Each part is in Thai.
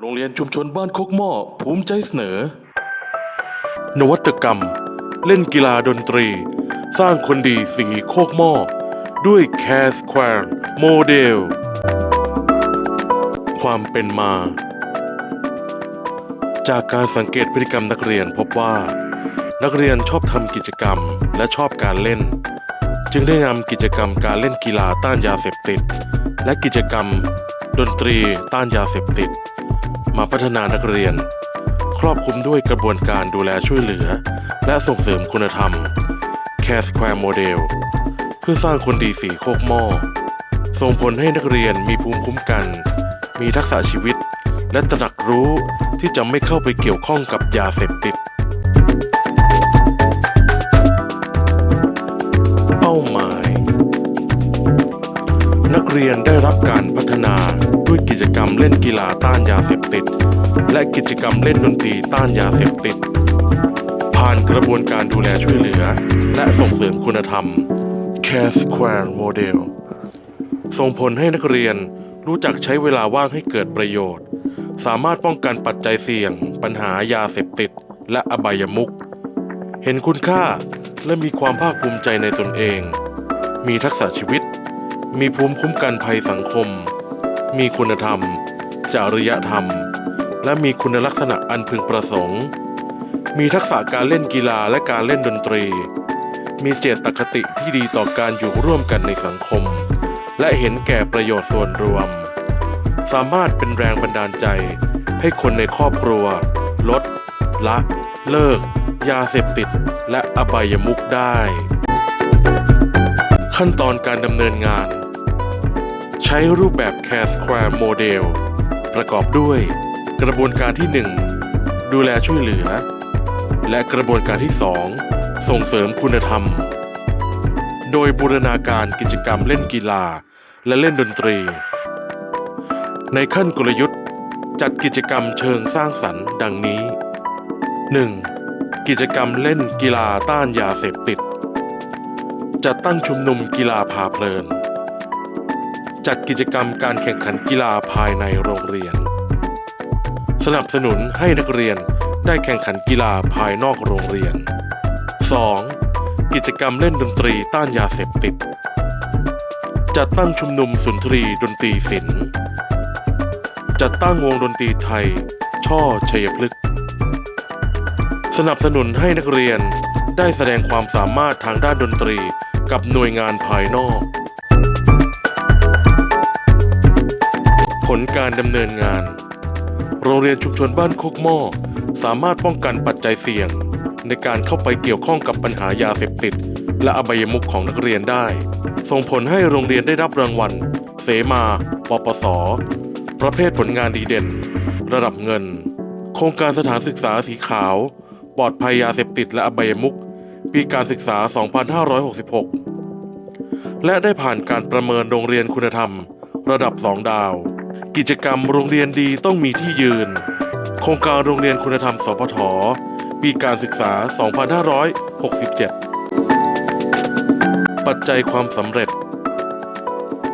โรงเรียนชุมชนบ้านโคกหม้อภูมิใจเสนอ นวัตกรรม เล่นกีฬาดนตรี สร้างคนดีสีโคกหม้อด้วย Care Square Model ความเป็นมา จากการสังเกตพฤติกรรมนักเรียนพบว่า นักเรียนชอบทำกิจกรรมและชอบการเล่น จึงได้นำกิจกรรมการเล่นกีฬาต้านยาเสพติด และกิจกรรม ดนตรีต้านยาเสพติด มาพัฒนานักเรียน ครอบคลุมด้วยกระบวนการดูแลช่วยเหลือ และส่งเสริมคุณธรรม Care Square Model เพื่อสร้างคนดีสีโคกหม้อส่งผลให้นักเรียนมีภูมิคุ้มกัน มีทักษะชีวิต และตระหนักรู้ที่จะไม่เข้าไปเกี่ยวข้องกับยาเสพติด นักเรียนได้รับการพัฒนาด้วยกิจกรรมเล่นกีฬาต้านยาเสพติด และกิจกรรมเล่นดนตรีต้านยาเสพติด ผ่านกระบวนการดูแลช่วยเหลือ และส่งเสริมคุณธรรม Care Square Model ส่งผลให้นักเรียนรู้จักใช้เวลาว่างให้เกิดประโยชน์ สามารถป้องกันปัจจัยเสี่ยง ปัญหายาเสพติด และอบายมุขเห็นคุณค่าและมีความภาคภูมิใจในตนเอง มีทักษะชีวิต มีภูมิคุ้มกันภัยสังคม มีคุณธรรม จริยธรรม และมีคุณลักษณะอันพึงประสงค์ มีทักษะการเล่นกีฬาและการเล่นดนตรี มีเจตคติที่ดีต่อการอยู่ร่วมกันในสังคม และเห็นแก่ประโยชน์ส่วนรวม สามารถเป็นแรงบันดาลใจ ให้คนในครอบครัว ลด ละ เลิก ยาเสพติด และอบายมุขได้ขั้นตอนการดำเนินงาน ใช้รูปแบบ Care Square Model ประกอบด้วย กระบวนการที่ 1 ดูแลช่วยเหลือ และกระบวนการที่ 2 ส่งเสริมคุณธรรม โดยบูรณาการกิจกรรมเล่นกีฬาและเล่นดนตรี ในขั้นกลยุทธ์ จัดกิจกรรมเชิงสร้างสรรค์ดังนี้ 1. กิจกรรมเล่นกีฬาต้านยาเสพติด จัดตั้งชุมนุมกีฬาพาเพลิน จัดกิจกรรมการแข่งขันกีฬาภายในโรงเรียน สนับสนุนให้นักเรียนได้แข่งขันกีฬาภายนอกโรงเรียน 2. กิจกรรมเล่นดนตรีต้านยาเสพติด จัดตั้งชุมนุมสุนทรีดนตรีศิลป์ จัดตั้งวงดนตรีไทย ช่อชัยพฤกษ์ สนับสนุนให้นักเรียนได้แสดงความสามารถทางด้านดนตรีกับหน่วยงานภายนอก ผลการดำเนินงาน โรงเรียนชุมชนบ้านโคกหม้อสามารถป้องกันปัจจัยเสี่ยง ในการเข้าไปเกี่ยวข้องกับปัญหายาเสพติด และอบายมุขของนักเรียนได้ ส่งผลให้โรงเรียนได้รับรางวัล เสมาปปส ประเภทผลงานดีเด่น ระดับเงิน โครงการสถานศึกษาสีขาว ปลอดภัยยาเสพติดและอบายมุขปีการศึกษา 2566 และได้ผ่านการประเมินโรงเรียนคุณธรรม ระดับ 2 ดาว กิจกรรมโรงเรียนดีต้องมีที่ยืน โครงการโรงเรียนคุณธรรมสพทปีการศึกษา 2567 ปัจจัยความสำเร็จ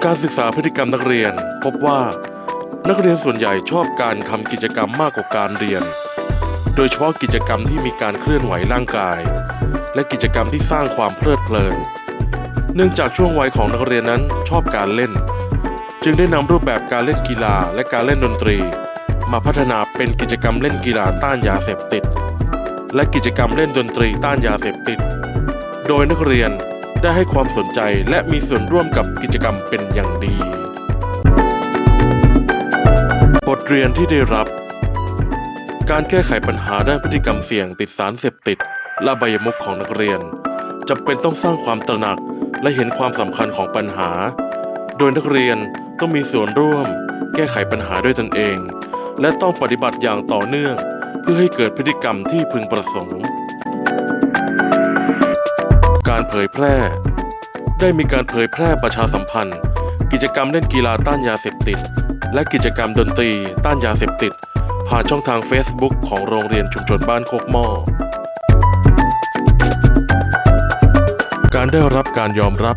การศึกษาพฤติกรรมนักเรียนพบว่า นักเรียนส่วนใหญ่ชอบการทำกิจกรรมมากกว่าการเรียน โดยเฉพาะกิจกรรมที่มีการเคลื่อนไหวร่างกาย และกิจกรรมที่สร้างความเพลิดเพลิน เนื่องจากช่วงวัยของนักเรียนนั้นชอบการเล่น จึงได้นำรูปแบบการเล่นกีฬาและการเล่นดนตรี มาพัฒนาเป็นกิจกรรมเล่นกีฬาต้านยาเสพติด และกิจกรรมเล่นดนตรีต้านยาเสพติด โดยนักเรียนได้ให้ความสนใจและมีส่วนร่วมกับกิจกรรมเป็นอย่างดี บทเรียนที่ได้รับ การแก้ไขปัญหาด้านพฤติกรรมเสี่ยงติดสารเสพติด และอบยมุขของนักเรียนจำเป็นต้องสร้างความตระหนักและเห็นความสำคัญของปัญหา ดยนักเรียนต้องมีส่วนร่วม แก้ไขปัญหาด้วยตนเอง และต้องปฏิบัติอย่างต่อเนื่อง เพื่อให้เกิดพฤติกรรมที่พึงประสงค์ การเผยแพร่ ได้มีการเผยแพร่ประชาสัมพันธ์ กิจกรรมเล่นกีฬาต้านยาเสพติด และกิจกรรมดนตรีต้านยาเสพติด ผ่านช่องทาง Facebook ของโรงเรียนชุมชนบ้านโคกหม้อการได้รับการยอมรับ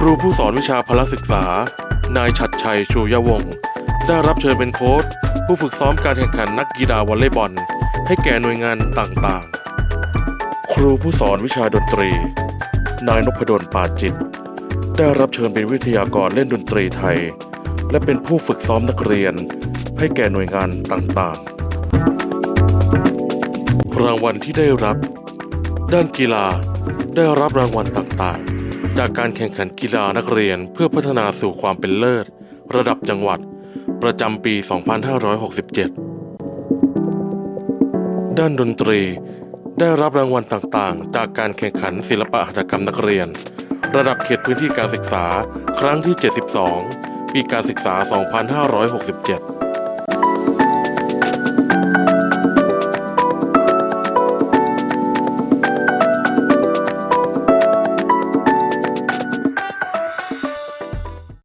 ครูผู้สอนวิชาพละศึกษา นายฉัดชัยชูยวงศ์ได้รับเชิญเป็นโค้ชผู้ฝึกซ้อมการแข่งขันนักกีฬาวอลเลย์บอล ให้แก่หน่วยงานต่างๆ ครูผู้สอนวิชาดนตรี นายนพดลปาจิต ได้รับเชิญเป็นวิทยากรเล่นดนตรีไทย และเป็นผู้ฝึกซ้อมนักเรียน ให้แก่หน่วยงานต่างๆ รางวัลที่ได้รับ ด้านกีฬาได้รับรางวัลต่างๆ จากการแข่งขันกีฬานักเรียนเพื่อพัฒนาสู่ความเป็นเลิศ ระดับจังหวัด ประจำปี 2567 ด้านดนตรี ได้รับรางวัลต่างๆ จากการแข่งขันศิลปะหัตถกรรมนักเรียน ระดับเขตพื้นที่การศึกษา ครั้งที่ 72 ปีการศึกษา 2567